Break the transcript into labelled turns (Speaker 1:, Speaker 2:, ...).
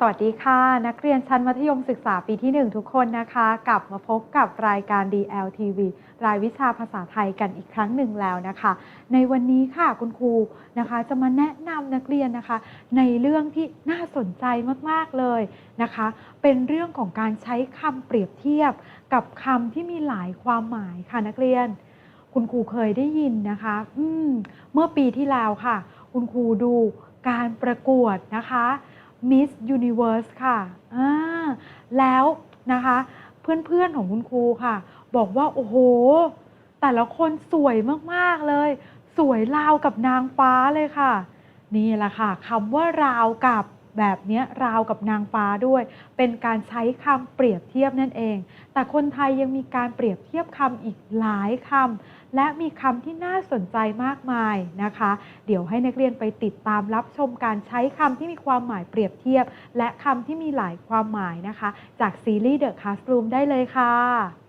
Speaker 1: สวัสดีค่ะ นักเรียนชั้นมัธยมศึกษาปีที่ 1 ทุกคนนะคะ กลับมาพบกับรายการ DLTV รายวิชาภาษาไทยกันอีกครั้งหนึ่งแล้วนะคะ ในวันนี้ค่ะคุณครูนะคะ จะมาแนะนำนักเรียนนะคะ ในเรื่องที่น่าสนใจมากๆเลยนะคะ เป็นเรื่องของการใช้คำเปรียบเทียบ กับคำที่มีหลายความหมายค่ะนักเรียน คุณครูเคยได้ยินนะคะอืมเมื่อปีที่แล้วค่ะ คุณครูดูการประกวดนะคะ Miss Universe ค่ะอ่าแล้วนะคะ เพื่อนๆของคุณครูค่ะ บอกว่า โอ้โห แต่ละคนสวยมากๆเลย สวยราวกับนางฟ้าเลยค่ะ นี่แหละค่ะคำว่าราวกับ แบบนี้ราวกับนางฟ้าด้วย เป็นการใช้คำเปรียบเทียบนั่นเอง แต่คนไทยยังมีการเปรียบเทียบคำอีกหลายคำและมีคำที่น่าสนใจมากมายนะคะ เดี๋ยวให้นักเรียนไปติดตามรับชมการใช้คำที่มีความหมายเปรียบเทียบ และคำที่มีหลายความหมายนะคะ จากซีรีส์ The Classroom ได้เลยค่ะ